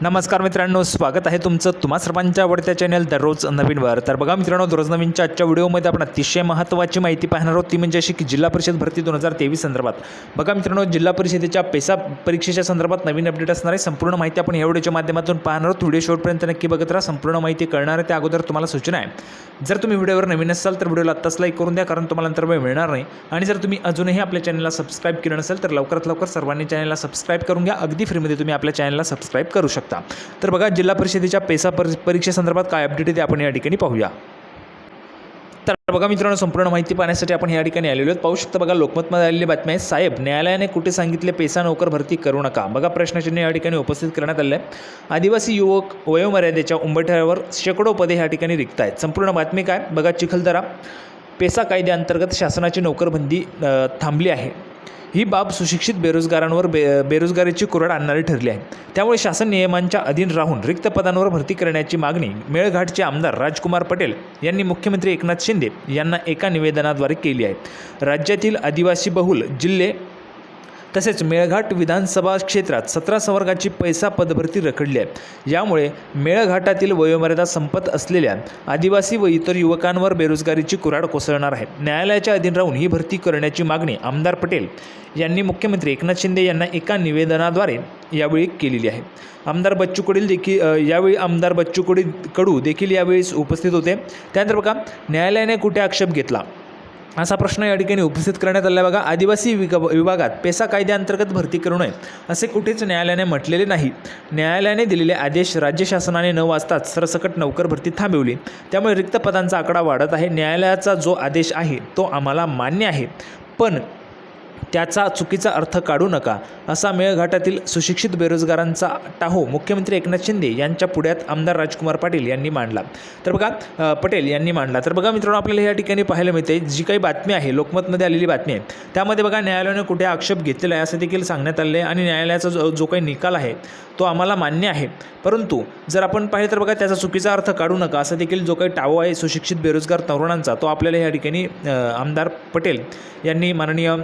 नमस्कार मित्रांनो स्वागत आहे तुमचं तुम्हा सर्वांच्या आवडत्या चॅनल दररोज नवीनवर. तर बघा मित्रांनो दररोज नवीनच्या आजच्या व्हिडिओमध्ये आपण अतिशय महत्त्वाची माहिती पाहणार आहोत. ती म्हणजे अशी की जिल्हा परिषद भरती दोन हजार तेवीस संदर्भात. बघा मित्रांनो जिल्हा परिषदेच्या पेसा परीक्षेच्या संदर्भात नवीन अपडेट असणार आहे. संपूर्ण माहिती आपण या व्हिडिओच्या माध्यमातून पाहणार आहोत. व्हिडिओ शेवटपर्यंत नक्की बघत राहा. संपूर्ण माहिती कळणार आहे त्या अगोदर तुम्हाला सूचना आहे. जर तुम्ही व्हिडिओवर नवीन असाल तर व्हिडिओला आत्ताच लाईक करून द्या कारण तुम्हाला नंतर वेळ मिळणार नाही. आणि जर तुम्ही अजूनही आपल्या चॅनलला सबस्क्राईब केलं नसेल तर लवकरात लवकर सर्वांनी चॅनलला सबस्क्राईब करून घ्या. अगदी फ्रीमध्ये तुम्ही आपल्या चॅनलला सबस्क्राईब करू शकता. तर बघा जिल्हा परिषदेच्या पेसा पर परीक्षेसंदर्भात काय अपडेट आहे ते आपण या ठिकाणी पाहूया. तर बघा मित्रांनो संपूर्ण माहिती पाहण्यासाठी आपण या ठिकाणी आलेलो आहोत. पाहू शकता बघा लोकमतमध्ये आलेली बातमी आहे साहेब न्यायालयाने कुठे सांगितले पेसा नोकर भरती करू नका. बघा प्रश्नचिन्ह या ठिकाणी उपस्थित करण्यात आलं आहे. आदिवासी युवक वयोमर्यादेच्या उंबरठ्यावर शेकडो पदे या ठिकाणी रिक्त आहेत संपूर्ण बातमी काय? बघा चिखलदरा. पेसा कायद्याअंतर्गत शासनाची नोकरबंदी थांबली आहे. ही बाब सुशिक्षित बेरोजगारांवर बे बेरोजगारीची कुरड आणणारी ठरली आहे. त्यामुळे शासन नियमांच्या अधीन राहून रिक्त पदांवर भरती करण्याची मागणी मेळघाटचे आमदार राजकुमार पटेल यांनी मुख्यमंत्री एकनाथ शिंदे यांना एका निवेदनाद्वारे केली आहे. राज्यातील आदिवासी बहुल जिल्हे तसेच मेळघाट विधानसभा क्षेत्रात सतरा संवर्गाची पैसा पदभरती रखडली आहे. यामुळे मेळघाटातील वयोमर्यादा संपत असलेल्या आदिवासी व इतर युवकांवर बेरोजगारीची कुऱ्हाड कोसळणार आहे. न्यायालयाच्या अधीन राहून ही भरती करण्याची मागणी आमदार पटेल यांनी मुख्यमंत्री एकनाथ शिंदे यांना एका निवेदनाद्वारे यावेळी केलेली आहे. आमदार बच्चू कडील देखील यावेळी आमदार बच्चू कडू कडू देखील यावेळी उपस्थित होते. त्यानंतर बघा न्यायालयाने कुठे आक्षेप घेतला? असा प्रश्न या ठिकाणी उपस्थित करण्यात आला. बघा आदिवासी विग विभागात पेसा कायद्याअंतर्गत भरती करू नये असे कुठेच न्यायालयाने म्हटलेले नाही. न्यायालयाने दिलेले आदेश राज्य शासनाने न वाचताच सरसकट नोकर भरती थांबवली. त्यामुळे रिक्त पदांचा आकडा वाढत आहे. न्यायालयाचा जो आदेश आहे तो आम्हाला मान्य आहे. पण त्याचा चुकीचा अर्थ काढू नका असा मेळघाटातील सुशिक्षित बेरोजगारांचा टाहो मुख्यमंत्री एकनाथ शिंदे यांच्या पुढ्यात आमदार राजकुमार पाटील यांनी मांडला. तर बघा पटेल यांनी मांडला. तर बघा मित्रांनो आपल्याला या ठिकाणी पाहायला मिळते जी काही बातमी आहे लोकमतमध्ये आलेली बातमी आहे. त्यामध्ये बघा न्यायालयाने कुठे आक्षेप घेतलेला आहे असं देखील सांगण्यात आले आहे आणि न्यायालयाचा जो जो काही निकाल आहे तो आम्हाला मान्य आहे. परंतु जर आपण पाहिलं तर बघा त्याचा चुकीचा अर्थ काढू नका असं देखील जो काही टावो आहे सुशिक्षित बेरोजगार तरुणांचा तो आपल्याला या ठिकाणी आमदार पटेल यांनी माननीय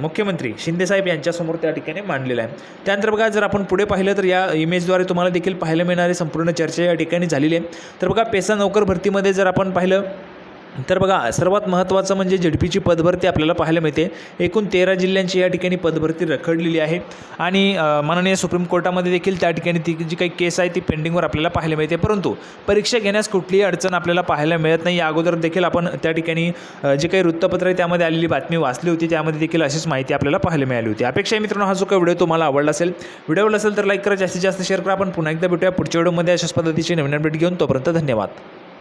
मुख्यमंत्री शिंदेसाहेब यांच्यासमोर त्या ठिकाणी मांडलेला आहे. त्यानंतर बघा जर आपण पुढे पाहिलं तर या इमेजद्वारे तुम्हाला देखील पाहायला मिळणारी संपूर्ण चर्चा या ठिकाणी झालेली आहे. तर बघा पेसा नोकर भरतीमध्ये जर आपण पाहिलं तर बघा सर्वात महत्त्वाचं म्हणजे झेडपीची पदभरती आपल्याला पाहायला मिळते. एकूण तेरा जिल्ह्यांची या ठिकाणी पदभरती रखडलेली आहे. आणि माननीय सुप्रीम कोर्टामध्ये देखील त्या ठिकाणी ती जी काही केस आहे ती पेंडिंगवर आपल्याला पाहायला मिळते. परंतु परीक्षा घेण्यास कुठलीही अडचण आपल्याला पाहायला मिळत नाही. या अगोदर देखील आपण त्या ठिकाणी जे काही वृत्तपत्र आहे त्यामध्ये आलेली बातमी वाचली होती. त्यामध्ये देखील अशीच माहिती आपल्याला पाहायला मिळाली होती. अपेक्षा मित्रांनो हा जो काही व्हिडिओ तुम्हाला आवडला असेल. व्हिडिओ आवडला असेल तर लाईक करा. जास्तीत जास्त शेअर करा. आपण पुन्हा एकदा भेटूया पुढच्या व्हिडिओमध्ये. अशाच पद्धतीची नवीन अपडेट घेऊन तोपर्यंत धन्यवाद.